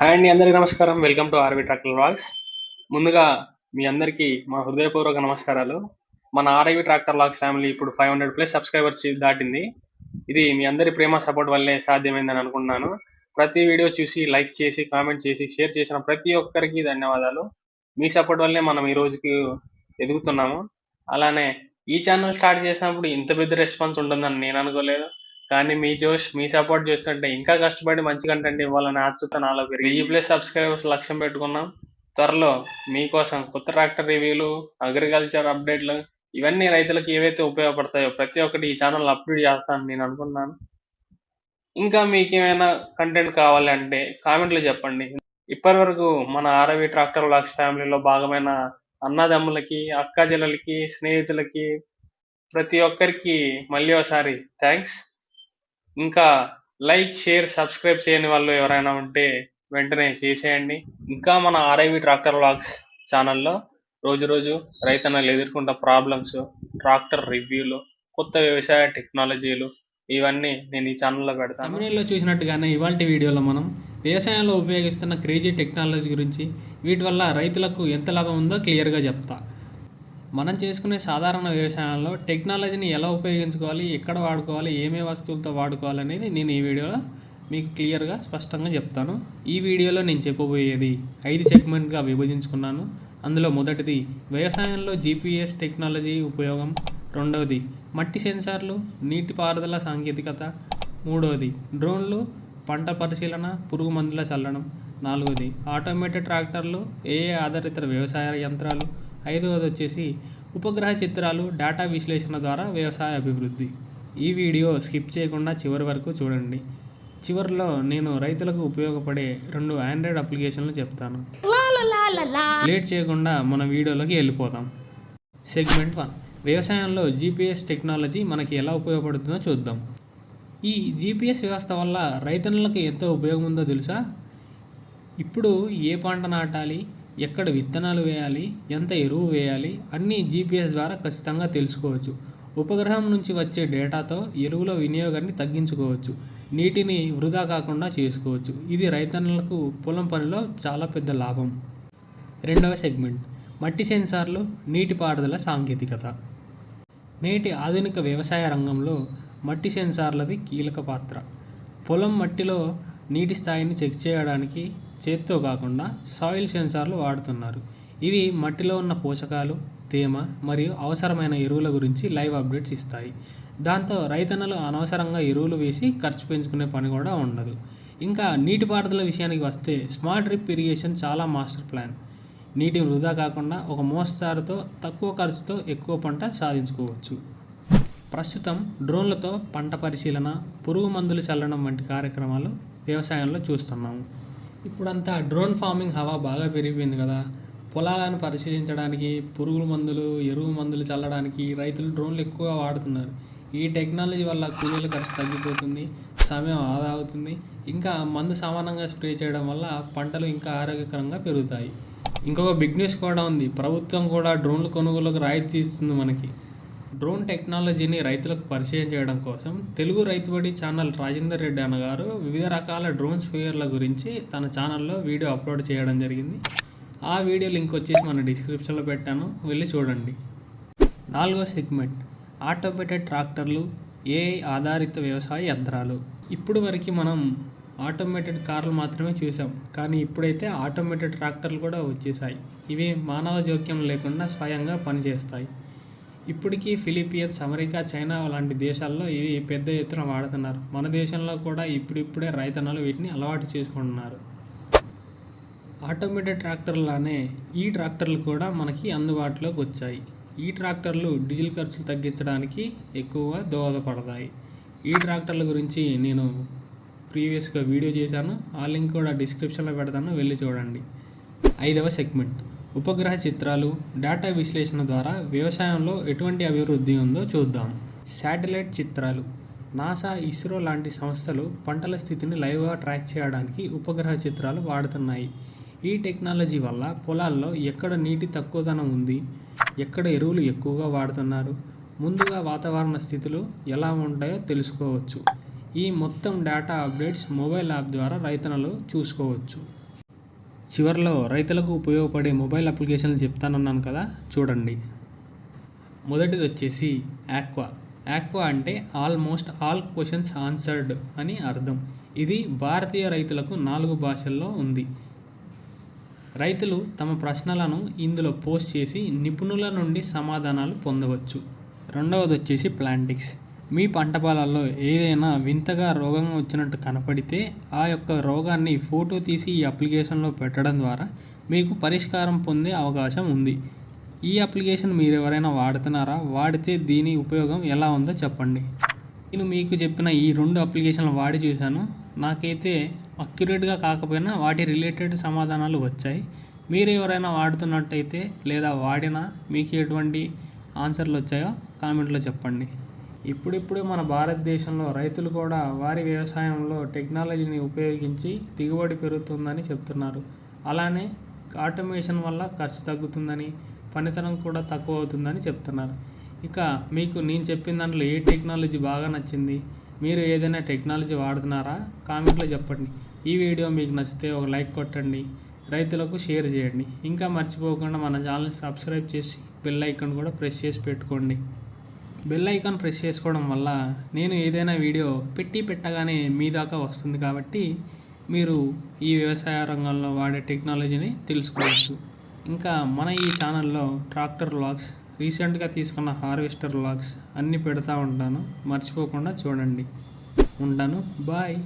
Hi అండి అందరికీ నమస్కారం. Welcome to RV tractor vlogs. ముందుగా మీ అందరికీ మా హృదయపూర్వక నమస్కారాలు. మన ఆర్ఐవి ట్రాక్టర్ వ్లాగ్స్ ఫ్యామిలీ ఇప్పుడు ఫైవ్ హండ్రెడ్ ప్లస్ సబ్స్క్రైబర్స్ దాటింది. ఇది మీ అందరి ప్రేమ సపోర్ట్ వల్లే సాధ్యమైందని అనుకుంటున్నాను. ప్రతి వీడియో చూసి లైక్ చేసి కామెంట్ చేసి షేర్ చేసిన ప్రతి ఒక్కరికి ధన్యవాదాలు. మీ సపోర్ట్ వల్లే మనం ఈ రోజుకి ఎదుగుతున్నాము. అలానే ఈ ఛానల్ స్టార్ట్ చేసినప్పుడు ఇంత పెద్ద రెస్పాన్స్ ఉంటుందని నేను అనుకోలేదు. కానీ మీ జోష్ మీ సపోర్ట్ చేస్తుంటే ఇంకా కష్టపడి మంచి కంటెంట్ ఇవ్వాలని ఆతృత నాలో పెరిగి వెయ్యి ప్లస్ సబ్స్క్రైబర్స్ లక్ష్యం పెట్టుకున్నాం. త్వరలో మీకోసం కొత్త ట్రాక్టర్ రివ్యూలు అగ్రికల్చర్ అప్డేట్లు ఇవన్నీ రైతులకు ఏవైతే ఉపయోగపడతాయో ప్రతి ఒక్కటి ఈ ఛానల్ అప్డేట్ చేస్తాను నేను అనుకున్నాను ఇంకా మీకు ఏమైనా కంటెంట్ కావాలి అంటే కామెంట్లు చెప్పండి. ఇప్పటి వరకు మన ఆరవి ట్రాక్టర్ లాక్స్ ఫ్యామిలీలో భాగమైన అన్నదమ్ములకి అక్క స్నేహితులకి ప్రతి ఒక్కరికి మళ్ళీ ఒకసారి థ్యాంక్స్ ఇంకా లైక్ షేర్ సబ్స్క్రైబ్ చేయని వాళ్ళు ఎవరైనా ఉంటే వెంటనే చేసేయండి. ఇంకా మన ఆర్ఐవి ట్రాక్టర్ వ్లాగ్స్ ఛానల్లో రోజు రోజు రైతన్నలు ఎదుర్కొంటున్న ప్రాబ్లమ్స్ ట్రాక్టర్ రివ్యూలు కొత్త వ్యవసాయ టెక్నాలజీలు ఇవన్నీ నేను ఈ ఛానల్లో పెడతాను. తమిళలో చూసినట్టుగానే ఇవాళ వీడియోలో మనం వ్యవసాయంలో ఉపయోగిస్తున్న క్రేజీ టెక్నాలజీ గురించి వీటి వల్ల రైతులకు ఎంత లాభం ఉందో క్లియర్గా చెప్తా. మనం చేసుకునే సాధారణ వ్యవసాయంలో టెక్నాలజీని ఎలా ఉపయోగించుకోవాలి ఎక్కడ వాడుకోవాలి ఏమే వస్తువులతో వాడుకోవాలి అనేది నేను ఈ వీడియోలో మీకు క్లియర్గా స్పష్టంగా చెప్తాను. ఈ వీడియోలో నేను చెప్పబోయేది ఐదు సెగ్మెంట్గా విభజించుకున్నాను. అందులో మొదటిది వ్యవసాయంలో జీపీఎస్ టెక్నాలజీ ఉపయోగం. రెండవది మట్టి సెన్సార్లు నీటిపారుదల సాంకేతికత. మూడవది డ్రోన్లు పంట పరిశీలన పురుగు మందుల చల్లడం. నాలుగవది ఆటోమేటెడ్ ట్రాక్టర్లు ఏఏ ఆధారిత వ్యవసాయ యంత్రాలు. ఐదవది వచ్చేసి ఉపగ్రహ చిత్రాలు డేటా విశ్లేషణ ద్వారా వ్యవసాయ అభివృద్ధి. ఈ వీడియో స్కిప్ చేయకుండా చివరి వరకు చూడండి. చివరిలో నేను రైతులకు ఉపయోగపడే రెండు ఆండ్రాయిడ్ అప్లికేషన్లు చెప్తాను. లేట్ చేయకుండా మన వీడియోలోకి వెళ్ళిపోదాం. Segment one. వ్యవసాయంలో జీపీఎస్ టెక్నాలజీ మనకి ఎలా ఉపయోగపడుతుందో చూద్దాం. ఈ జీపీఎస్ వ్యవస్థ వల్ల రైతన్నులకు ఎంతో ఉపయోగం ఉందో తెలుసా? ఇప్పుడు ఏ పంట నాటాలి? ఎక్కడ విత్తనాలు వేయాలి ఎంత ఎరువు వేయాలి అన్నీ జీపీఎస్ ద్వారా ఖచ్చితంగా తెలుసుకోవచ్చు. ఉపగ్రహం నుంచి వచ్చే డేటాతో ఎరువుల వినియోగాన్ని తగ్గించుకోవచ్చు. నీటిని వృధా కాకుండా చేసుకోవచ్చు. ఇది రైతన్నులకు పొలం పనిలో చాలా పెద్ద లాభం. రెండవ సెగ్మెంట్. మట్టి సెన్సార్లు నీటిపారుదల సాంకేతికత. నేటి ఆధునిక వ్యవసాయ రంగంలో మట్టి సెన్సార్లది కీలక పాత్ర. పొలం మట్టిలో నీటి స్థాయిని చెక్ చేయడానికి చేత్తో కాకుండా సాయిల్ సెన్సార్లు వాడుతున్నారు. ఇవి మట్టిలో ఉన్న పోషకాలు తేమ మరియు అవసరమైన ఎరువుల గురించి లైవ్ అప్డేట్స్ ఇస్తాయి. దాంతో రైతన్నలు అనవసరంగా ఎరువులు వేసి ఖర్చు పెంచుకునే పని కూడా ఉండదు. ఇంకా నీటిపారుదల విషయానికి వస్తే స్మార్ట్ డ్రిప్ ఇరిగేషన్ చాలా మాస్టర్ ప్లాన్. నీటి వృధా కాకుండా ఒక మోస్తారుతో తక్కువ ఖర్చుతో ఎక్కువ పంట సాధించుకోవచ్చు. ప్రస్తుతం డ్రోన్లతో పంట పరిశీలన పురుగు మందులు చల్లడం వంటి కార్యక్రమాలు వ్యవసాయంలో చూస్తున్నాము. ఇప్పుడంతా డ్రోన్ ఫార్మింగ్ హవా బాగా పెరిగిపోయింది కదా. పొలాలను పరిశీలించడానికి పురుగుల మందులు ఎరువు మందులు చల్లడానికి రైతులు డ్రోన్లు ఎక్కువగా వాడుతున్నారు. ఈ టెక్నాలజీ వల్ల కూలీల ఖర్చు తగ్గిపోతుంది సమయం ఆదా అవుతుంది. ఇంకా మందు సమానంగా స్ప్రే చేయడం వల్ల పంటలు ఇంకా ఆరోగ్యకరంగా పెరుగుతాయి. ఇంకొక బిగ్ న్యూస్ కూడా ఉంది. ప్రభుత్వం కూడా డ్రోన్ల కొనుగోలుకు రాయితీ ఇస్తుంది మనకి. డ్రోన్ టెక్నాలజీని రైతులకు పరిచయం చేయడం కోసం తెలుగు రైతుబడి ఛానల్ రాజేందర్ రెడ్డి అన్నగారు వివిధ రకాల డ్రోన్ స్పేయర్ల గురించి తన ఛానల్లో వీడియో అప్లోడ్ చేయడం జరిగింది. ఆ వీడియో లింక్ వచ్చేసి మన డిస్క్రిప్షన్లో పెట్టాను. వెళ్ళి చూడండి. నాలుగో సెగ్మెంట్. ఆటోమేటెడ్ ట్రాక్టర్లు ఏఐ ఆధారిత వ్యవసాయ యంత్రాలు. ఇప్పుడు వరకు మనం ఆటోమేటెడ్ కార్లు మాత్రమే చూసాం. కానీ ఇప్పుడైతే ఆటోమేటెడ్ ట్రాక్టర్లు కూడా వచ్చేసాయి. ఇవి మానవ జోక్యం లేకుండా స్వయంగా పనిచేస్తాయి. ఇప్పటికీ ఫిలిపియన్స్ అమెరికా చైనా లాంటి దేశాల్లో ఇవి పెద్ద ఎత్తున వాడుతున్నారు. మన దేశంలో కూడా ఇప్పుడిప్పుడే రైతన్నలు వీటిని అలవాటు చేసుకుంటున్నారు. ఆటోమేటెడ్ ట్రాక్టర్లానే ఈ ట్రాక్టర్లు కూడా మనకి అందుబాటులోకి వచ్చాయి. ఈ ట్రాక్టర్లు డీజిల్ ఖర్చులు తగ్గించడానికి ఎక్కువగా దోహదపడతాయి. ఈ ట్రాక్టర్ల గురించి నేను ప్రీవియస్గా వీడియో చేశాను. ఆ లింక్ కూడా డిస్క్రిప్షన్లో పెడతాను. వెళ్ళి చూడండి. ఐదవ సెగ్మెంట్. ఉపగ్రహ చిత్రాలు డేటా విశ్లేషణ ద్వారా వ్యవసాయంలో ఎటువంటి అభివృద్ధి ఉందో చూద్దాం. శాటిలైట్ చిత్రాలు. నాసా ఇస్రో లాంటి సంస్థలు పంటల స్థితిని లైవ్గా ట్రాక్ చేయడానికి ఉపగ్రహ చిత్రాలు వాడుతున్నాయి. ఈ టెక్నాలజీ వల్ల పొలాల్లో ఎక్కడ నీటి తక్కువదనం ఉంది? ఎక్కడ ఎరువులు ఎక్కువగా వాడుతున్నారు? ముందుగా వాతావరణ స్థితులు ఎలా ఉంటాయో తెలుసుకోవచ్చు. ఈ మొత్తం డేటా అప్డేట్స్ మొబైల్ యాప్ ద్వారా రైతన్నలు చూసుకోవచ్చు. చివరిలో రైతులకు ఉపయోగపడే మొబైల్ అప్లికేషన్లు చెప్తానన్నాను కదా చూడండి. మొదటిది వచ్చేసి యాక్వా ఆక్వా అంటే ఆల్మోస్ట్ ఆల్ క్వశ్చన్స్ ఆన్సర్డ్ అని అర్థం. ఇది భారతీయ రైతులకు నాలుగు భాషల్లో ఉంది. రైతులు తమ ప్రశ్నలను ఇందులో పోస్ట్ చేసి నిపుణుల నుండి సమాధానాలు పొందవచ్చు. రెండవది వచ్చేసి ప్లాంటిక్స్. మీ పంట పొలాల్లో ఏదైనా వింతగా రోగం వచ్చినట్టు కనపడితే ఆ యొక్క రోగాన్ని ఫోటో తీసి ఈ అప్లికేషన్లో పెట్టడం ద్వారా మీకు పరిష్కారం పొందే అవకాశం ఉంది. ఈ అప్లికేషన్ మీరు ఎవరైనా వాడుతున్నారా? వాడితే దీని ఉపయోగం ఎలా ఉందో చెప్పండి. నేను మీకు చెప్పిన ఈ రెండు అప్లికేషన్లు వాడి చూశాను. నాకైతే అక్యురేట్గా కాకపోయినా వాటి రిలేటెడ్ సమాధానాలు వచ్చాయి. మీరు ఎవరైనా వాడుతున్నట్టయితే లేదా వాడినా మీకు ఎటువంటి ఆన్సర్లు వచ్చాయో కామెంట్లో చెప్పండి. ఇప్పుడిప్పుడే మన భారతదేశంలో రైతులు కూడా వారి వ్యవసాయంలో టెక్నాలజీని ఉపయోగించి దిగుబడి పెరుగుతుందని చెప్తున్నారు. అలానే ఆటోమేషన్ వల్ల ఖర్చు తగ్గుతుందని పనితనం కూడా తక్కువ అవుతుందని చెప్తున్నారు. ఇక మీకు నేను చెప్పిన దాంట్లో ఏ టెక్నాలజీ బాగా నచ్చింది? మీరు ఏదైనా టెక్నాలజీ వాడుతున్నారా? కామెంట్లో చెప్పండి. ఈ వీడియో మీకు నచ్చితే ఒక లైక్ కొట్టండి రైతులకు షేర్ చేయండి. ఇంకా మర్చిపోకుండా మన ఛానల్ సబ్స్క్రైబ్ చేసి బెల్ ఐకాన్ కూడా ప్రెస్ చేసి పెట్టుకోండి. బెల్ ఐకాన్ ప్రెస్ చేసుకోవడం వల్ల నేను ఏదైనా వీడియో పెట్టి పెట్టగానే మీ దాకా వస్తుంది కాబట్టి మీరు ఈ వ్యవసాయ రంగంలో వాడే టెక్నాలజీని తెలుసుకోవచ్చు. ఇంకా మన ఈ ఛానల్లో ట్రాక్టర్ లాగ్స్ రీసెంట్గా తీసుకున్న హార్వెస్టర్ లాగ్స్ అన్నీ పెడతా ఉంటాను. మర్చిపోకుండా చూడండి. ఉంటాను. బాయ్